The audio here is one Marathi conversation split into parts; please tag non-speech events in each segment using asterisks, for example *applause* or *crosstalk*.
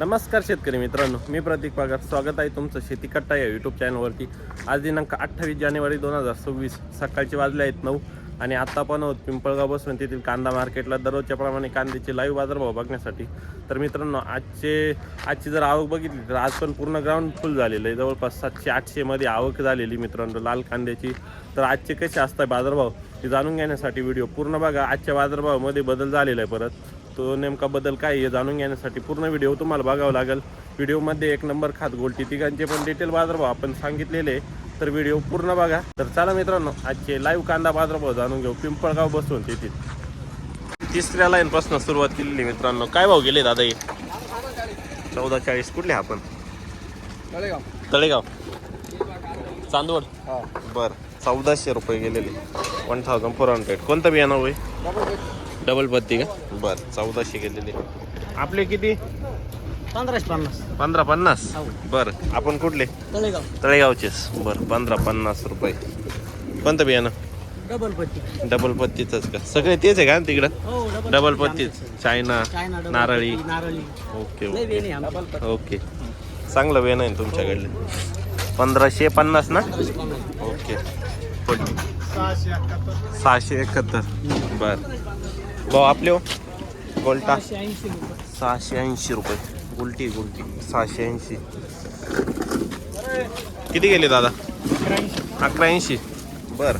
नमस्कार शेतकरी मित्रांनो मी प्रतीक पगार. स्वागत आहे तुमचं शेती कट्टा या यूट्यूब चॅनलवरती आज दिनांक अठ्ठावीस जानेवारी दोन हजार सव्वीस. सकाळचे वाजले आहेत नऊ आणि आत्ता पण आहोत पिंपळगाव बसून तेथील कांदा मार्केटला. दररोजच्या प्रमाणे कांद्याचे लाईव्ह बाजारभाव बघण्यासाठी. तर मित्रांनो आजचे आजची जर आवक बघितली तर आज पण पूर्ण ग्राउंड फुल झालेलं आहे. जवळपास सातशे आठशेमध्ये आवक झालेली मित्रांनो लाल कांद्याची. तर आजचे कसे असतात बाजारभाव ते जाणून घेण्यासाठी व्हिडिओ पूर्ण बघा. आजच्या बाजारभावामध्ये बदल झालेला आहे परत. तो नेमका बदल काय आहे जाणून घेण्यासाठी पूर्ण व्हिडिओ तुम्हाला बघावं लागेल. व्हिडिओमध्ये एक नंबर खात गोल्टी तिघांचे पण डिटेल बाजारभाव आपण सांगितलेले. तर व्हिडिओ पूर्ण बघा. तर चला मित्रांनो आजचे लाईव्ह कांदा बाजारभाव जाणून घेऊ. पिंपळगाव बसून तेथील. तिसऱ्या लाईनपासून सुरुवात केलेली मित्रांनो. काय भाव गेले दादा हे? चौदा चाळीस कुठले आपण? तळेगाव. चांदवड? बर. चौदाशे रुपये गेलेले. वन थाउजंड फोर हंड्रेड कोणतं बियाणं होय? डबल पत्ती का? बर चौदाशे गेलेले. आपले किती? पंधराशे पन्नास. पंधरा पन्नास? हो. बर आपण कुठले? तळेगाव. तळेगावचेच. बर पंधरा पन्नास रुपये. कोणतं बियाणं? डबल पट्टी डबल पत्तीचंच का? सगळे तेच आहे का तिकडं? हो डबल पत्तीच. चायना चायना डबल नारळी. ओके लय ओके. वेणी आमची. ओके. चांगलं वेन आहे तुमच्याकडले. पंधराशे पन्नास ना? ओके. सहाशे एकाहत्तर. बर. भाऊ आपले हो? गोल्टा सहाशे ऐंशी रुपये. सहाशे ऐंशी रुपये. गुलटी गुलटी सहाशे ऐंशी. किती गेले दादा? अकरा ऐंशी बर.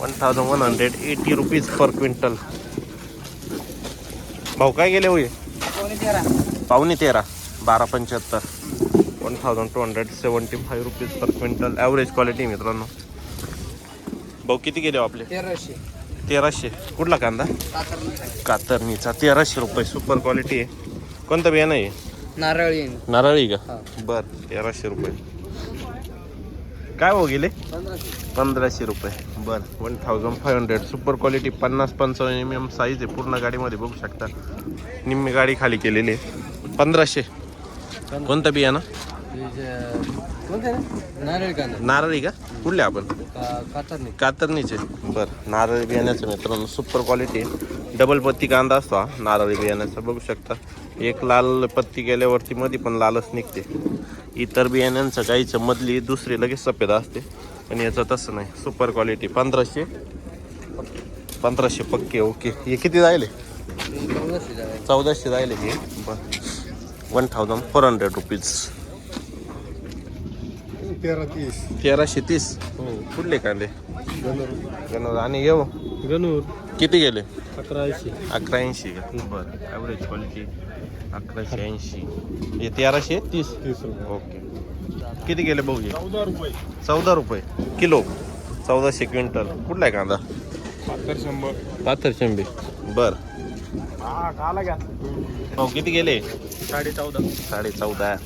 One thousand one hundred eighty rupees per quintal भाऊ काय गेले होय पावणे तेरा. बारा पंच्याहत्तर. One thousand two hundred seventy five rupees per quintal average quality मित्रांनो. भाऊ किती गेले हो आपले? तेराशे. तेराशे. कुठला कांदा? कातरणीचा. तेराशे रुपये. सुपर क्वालिटी आहे. कोणतं बियाणं आहे? नारळी नारळी का? हा. बर तेराशे रुपये. काय हो गेले? पंधराशे. रुपये. बर one thousand five hundred super quality पन्नास पंचावन्न एम एम साईज आहे. पूर्ण गाडीमध्ये बघू शकता. निम्मी गाडी खाली केलेली आहे. पंधराशे. कोणतं बियाणं? नारळी कांदा. नारळी का? कुठले आपण? कातर नाही कातरणीचे. बर नारळी बियाण्याचं मित्रांनो सुपर क्वालिटी डबल पत्ती कांदा असतो हा नारळी बियाण्याचा. बघू शकता. एक लाल पत्ती गेल्यावरती मध्ये पण लालच निघते. इतर बियाण्यांचं गाईचं मधली दुसरी लगेच सफेद असते. पण याचं तसं नाही. सुपर क्वालिटी पंधराशे. पंधराशे पक्के ओके. हे किती जायले? चौदाशे जायले. हे. बर. One thousand four hundred rupees तेरा तीस तेराशे तीस हो. कुठले कांदे? गणोर. आणि येऊ? गणूर. किती गेले? अकरा ऐंशी अकरा ऐंशी का बरं. ॲव्हरेज क्वालिटी अकराशे ऐंशी. हे तेराशे? तीस. तीस रुपये. ओके. किती गेले भाऊ हे? चौदा रुपये. चौदा रुपये. किलो? चौदाशे क्विंटल. कुठला आहे कांदा? बहात्तर शंभर. पाथर शंभे. बर. भाऊ किती गेले? साडे चौदा. साडे चौदा.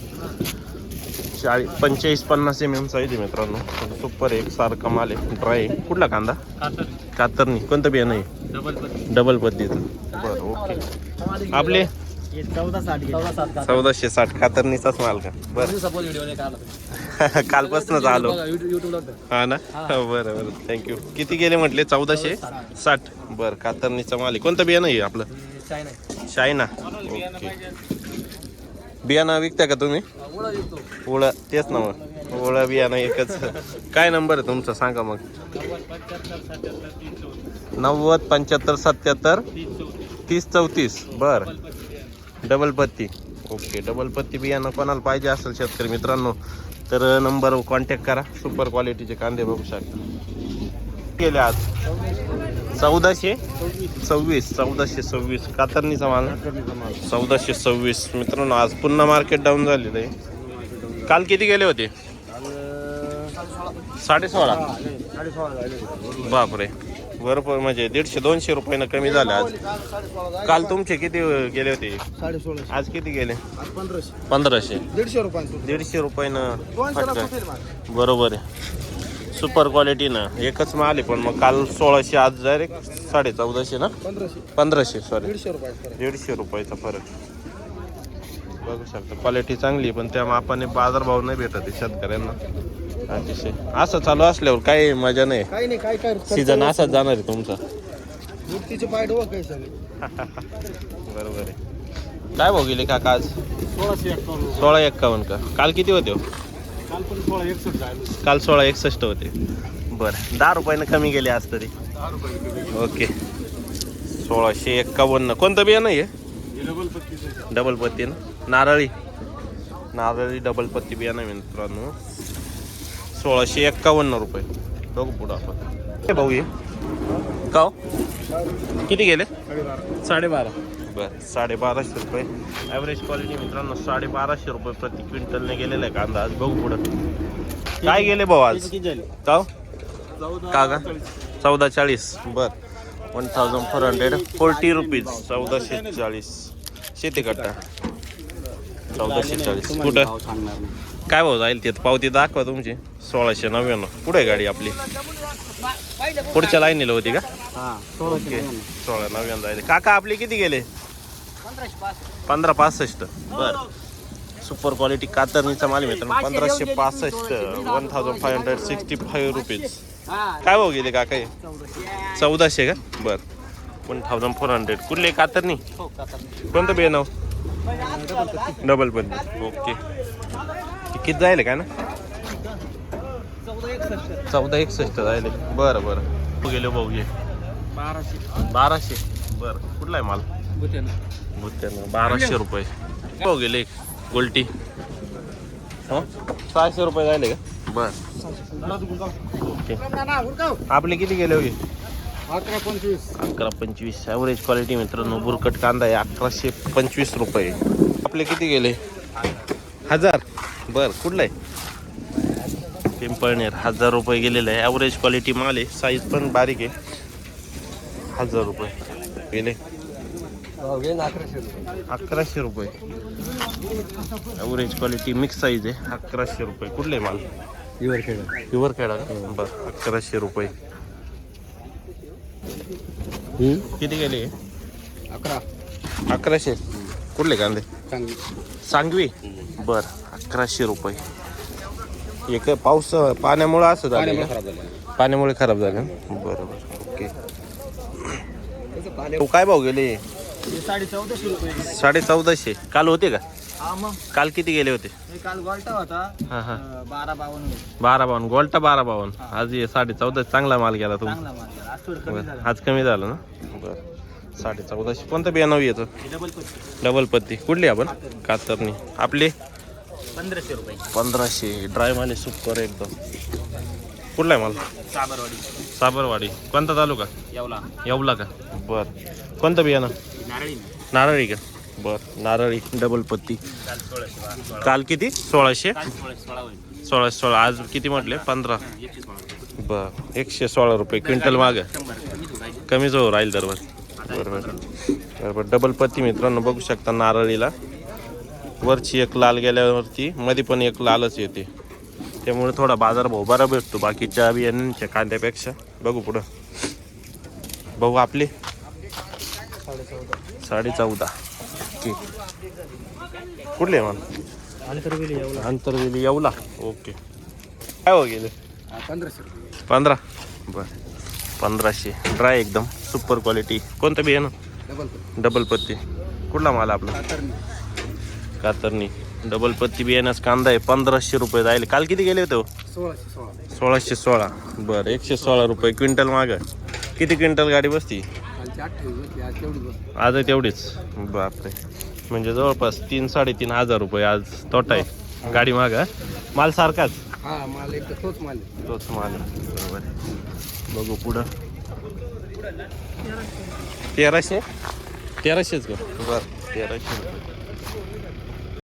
चाळीस पंचेचाळीस पन्नास एम एम साईज आहे मित्रांनो. सुपर एक सारखा माल आहे. ड्राय आहे. कुठला कांदा? कातर कातरणी. कोणतं बियाणं आहे? डबल पद्धतीचं बरं ओके आपले? चौदाशे साठ. कातरणीचाच माल का? बरं. *laughs* कालपासूनच आलो. हा ना? बरं बरं. थँक्यू किती गेले म्हटले? चौदाशे साठ. बरं कातरणीचा माल आहे. कोणतं बियाणं आहे आपलं? चायना शायना ओके बियाणं विकता का तुम्ही? ओळा तेच ना मग. ओळा बियाणं एकच काय नंबर आहे तुमचा? सांगा मग. नव्वद पंच्याहत्तर सत्याहत्तर तीस चौतीस. बर. डबल पत्ती. ओके डबल पत्ती बियाणं कोणाला पाहिजे असेल शेतकरी मित्रांनो तर नंबर कॉन्टॅक्ट करा. सुपर क्वालिटीचे कांदे बघू शकता. केले आज. चौदाशे सव्वीस चौदाशे सव्वीस. कातरणीचा माल? चौदाशे सव्वीस. मित्रांनो आज पुन्हा मार्केट डाऊन झालेलं आहे. काल किती गेले होते? साडे सोळा साडे सोळा झाले बापरे. बरोबर म्हणजे दीडशे दोनशे रुपयानं कमी झाले आज. काल तुमचे किती गेले होते? आज किती गेले? पंधराशे. दीडशे रुपयानं. बरोबर आहे. सुपर क्वालिटीनं एकच माल आहे पण मग काल सोळाशे आज डायरेक्ट साडे चौदाशे ना? पंधराशे. सॉरी दीडशे रुपयाचं दीडशे रुपयाचा फरक. बघू शकता क्वालिटी चांगली पण त्या मापाने बाजारभाव नाही भेटत शेतकऱ्यांना. अतिशय. असं चालू असल्यावर काही मजा नाही. काही नाही काय काय सीझन असाच जाणार आहे तुमचा. *laughs* बरोबर आहे. काय भाऊ गेले काका आज? सोळाशे एक्कावन्न सोळा एक्कावन्न का? काल किती होते हो? काल पण सोळा एकसष्ट झाले. काल सोळा एकसष्ट होते. बरं दहा रुपयानं कमी गेले आज तरी. दहा रुपये ओके. सोळाशे एक्कावन्न. कोणतं बियाणं आहे डबल पत्तीस डबल पत्ती ना? नारळी. नारळी डबल पत्ती बियाणं आहे मित्रांनो. सोळाशे एक्कावन्न रुपये. बघू पुढं आपण. हे भाऊ ये का हो? किती गेले? साडेबारा. बरं साडेबाराशे रुपये. ॲव्हरेज क्वालिटी मित्रांनो साडेबाराशे रुपये प्रति क्विंटलने गेलेला आहे कांदा आज. बघू पुढं. काय गेले भाऊ आज? किती का चौदा का चौदा चाळीस. बर. One thousand four hundred forty rupees चौदाशे चाळीस. शेती कट्टा चौदाशे चाळीस. कुठं? सांगणार काय भाऊ जाईल तिथं? पावती दाखवा तुमची. सोळाशे नव्याण्णव. पुढे गाडी आपली? पुढच्या लाईनीला होती का? हा सोळाशे सोळा नव्याण्णव जाईल. काका आपली किती गेले? पंधरा पासष्ट. बर. सुपर क्वालिटी कातरणीचा माल मित्रांनो. पंधराशे पासष्ट. One thousand five hundred sixty five rupees काय भाऊ गेले काका हे? चौदाशे का? बर. वन थाउजंड फोर हंड्रेड कुठले कातरणी? कोणतं बे नाव? डबल पण ओके. किती जायले काय ना? चौदा एकसष्ट जायले. बरं बरं. गेले भाऊ घे बाराशे. बाराशे? बरं. कुठला आहे माल? भुत्यानं बाराशे रुपये. हो गेले गोल्टी. हो? सहाशे रुपये झाले का? बर. ओके. आपले किती गेले होते अकरा पंचवीस. अकरा पंचवीस. ॲव्हरेज क्वालिटी मित्रांनो बुरकट कांदा आहे. अकराशे पंचवीस रुपये. आपले किती गेले? हजार. बर कुठला आहे पिंपळनेर. हजार रुपये गेलेलं आहे. ॲव्हरेज क्वालिटी माल आहे. साईज पण बारीक आहे. हजार रुपये. गेले? अकराशे रुपये. ॲव्हरेज क्वालिटी मिक्स साईज आहे. अकराशे रुपये. कुठले माल? खेळा का बरं अकराशे रुपये. किती गेले? अकरा. अकराशे? कुठले कांदे? चांगली सांगवी? बर अकराशे रुपये. एक पाऊस पाण्यामुळे असं झालं. का? खराब झाला. पाण्यामुळे खराब झालं. बरोबर ओके. तू काय भाऊ गेले? साडे चौदाशे रुपये साडे चौदाशे काल होते का? हा मग. काल किती गेले होते? हे काल गोल्टा होता. हा हा. अं, बारा बावन्न बारा बावन गोल्टा बारा बावन आज हे साडे चौदा चांगला माल गेला तुमचा. चांगला माल गेला. आज थोडं कमी बरं. झालं. आज कमी झालं ना? बरं. साडे चौदाशे कोणतं बियाणं येतं डबल पत्ती डबल पत्ती. कुठली आपण? कातरणी. आपली? पंधराशे रुपये. पंधराशे. ड्राय माल सुपर एकदम. कुठला आहे माल? साबरवाडी. साबरवाडी. कोणता तालुका? येवला. येवला का? बर. कोणतं बियाणं? नारळी. नारळी का? बर. नारळी. डबल पत्ती. काल किती? सोळाशे? सोळाशे सोळा आज किती म्हटले? पंधरा. बर. एकशे सोळा रुपये क्विंटल माग. कमी होईल राहिले. कमीच हो राहील दरवर बरोबर. बरोबर. डबल पत्ती मित्रांनो बघू शकता नारळीला. वरची एक लाल गेल्यावरती मध्ये पण एक लालच येते. त्यामुळे थोडा बाजार भाव बरा भेटतो बाकीच्या बियाण्यांच्या कांद्यापेक्षा. बघू पुढं. बघू आपले? साडे चौदा ओके. कुठले येवला. आंतरवेली येवला. ओके. काय हो गेले? रुपये. पंधरा. बर. पंधराशे. ड्राय एकदम. सुपर क्वालिटी कोणतं बियाणं? डबल पत्ती. डबल पत्ती. कुठला माल आपला? कातरणी. डबल पत्ती बियाण्यास कांदा आहे. पंधराशे रुपये जाईल. काल किती गेले होते हो? सोळाशे सोळा. बरं एकशे सोळा रुपये क्विंटल माग. किती क्विंटल गाडी बसती? आज आहे तेवढीच. बापरे. म्हणजे जवळपास तीन साडेतीन हजार रुपये आज तोटा आहे. गाडी माग. माल सारखाच? माल तोच माल आहे. तोच माल आहे. बरोबर बघू पुढं. तेराशे? तेराशेच बरं तेराशे रुपये.